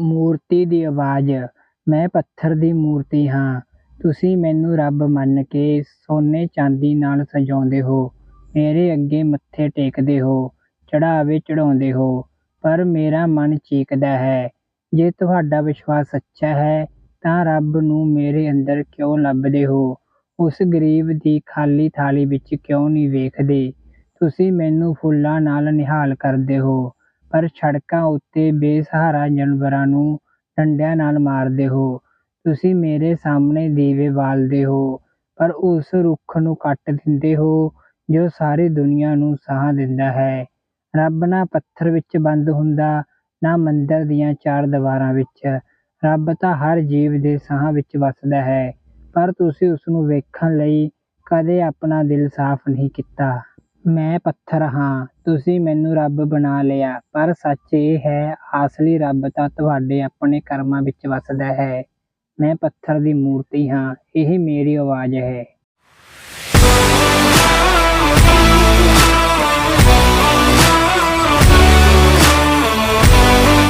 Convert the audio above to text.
ਮੂਰਤੀ ਦੀ ਆਵਾਜ਼, ਮੈਂ ਪੱਥਰ ਦੀ ਮੂਰਤੀ ਹਾਂ। ਤੁਸੀਂ ਮੈਨੂੰ ਰੱਬ ਮੰਨ ਕੇ ਸੋਨੇ ਚਾਂਦੀ ਨਾਲ ਸਜਾਉਂਦੇ ਹੋ, ਮੇਰੇ ਅੱਗੇ ਮੱਥੇ ਟੇਕਦੇ ਹੋ ਚੜਾਵੇ ਚੜਾਉਂਦੇ ਹੋ, ਪਰ ਮੇਰਾ ਮਨ ਚੀਕਦਾ ਹੈ। ਜੇ ਤੁਹਾਡਾ ਵਿਸ਼ਵਾਸ ਸੱਚਾ ਹੈ, ਤਾਂ ਰੱਬ ਨੂੰ ਮੇਰੇ ਅੰਦਰ ਕਿਉਂ ਲੱਭਦੇ ਹੋ? ਉਸ ਗਰੀਬ ਦੀ ਖਾਲੀ ਥਾਲੀ ਵਿੱਚ ਕਿਉਂ ਨਹੀਂ ਵੇਖਦੇ? ਤੁਸੀਂ ਮੈਨੂੰ ਫੁੱਲਾਂ ਨਾਲ ਨਿਹਾਲ ਕਰਦੇ ਹੋ। ਪਰ ਸੜਕਾਂ ਉੱਤੇ ਬੇਸਹਾਰਾ ਜਾਨਵਰਾਂ ਨੂੰ ਡੰਡਿਆਂ ਨਾਲ ਮਾਰਦੇ ਹੋ। ਤੁਸੀਂ ਮੇਰੇ ਸਾਹਮਣੇ ਦੀਵੇ ਬਾਲਦੇ ਹੋ, ਪਰ ਉਸ ਰੁੱਖ ਨੂੰ ਕੱਟ ਦਿੰਦੇ ਹੋ, ਜੋ ਸਾਰੀ ਦੁਨੀਆ ਨੂੰ ਸਾਹ ਦਿੰਦਾ ਹੈ। ਰੱਬ ਨਾ ਪੱਥਰ ਵਿੱਚ ਬੰਦ ਹੁੰਦਾ, ਨਾ ਮੰਦਰ ਦੀਆਂ ਚਾਰ ਦੀਵਾਰਾਂ ਵਿੱਚ। ਰੱਬ ਤਾਂ ਹਰ ਜੀਵ ਦੇ ਸਾਹ ਵਿੱਚ ਵੱਸਦਾ ਹੈ, ਪਰ ਤੁਸੀਂ ਉਸਨੂੰ ਵੇਖਣ ਲਈ ਕਦੇ ਆਪਣਾ ਦਿਲ ਸਾਫ਼ ਨਹੀਂ ਕੀਤਾ। ਮੈਂ ਪੱਥਰ ਹਾਂ, ਤੁਸੀਂ ਮੈਨੂੰ ਰੱਬ ਬਣਾ ਲਿਆ, ਪਰ ਸੱਚ ਇਹ ਹੈ ਅਸਲੀ ਰੱਬ ਤਾਂ ਤੁਹਾਡੇ ਆਪਣੇ ਕਰਮਾਂ ਵਿੱਚ ਵਸਦਾ ਹੈ। ਮੈਂ ਪੱਥਰ ਦੀ ਮੂਰਤੀ ਹਾਂ, ਇਹ ਮੇਰੀ ਆਵਾਜ਼ ਹੈ।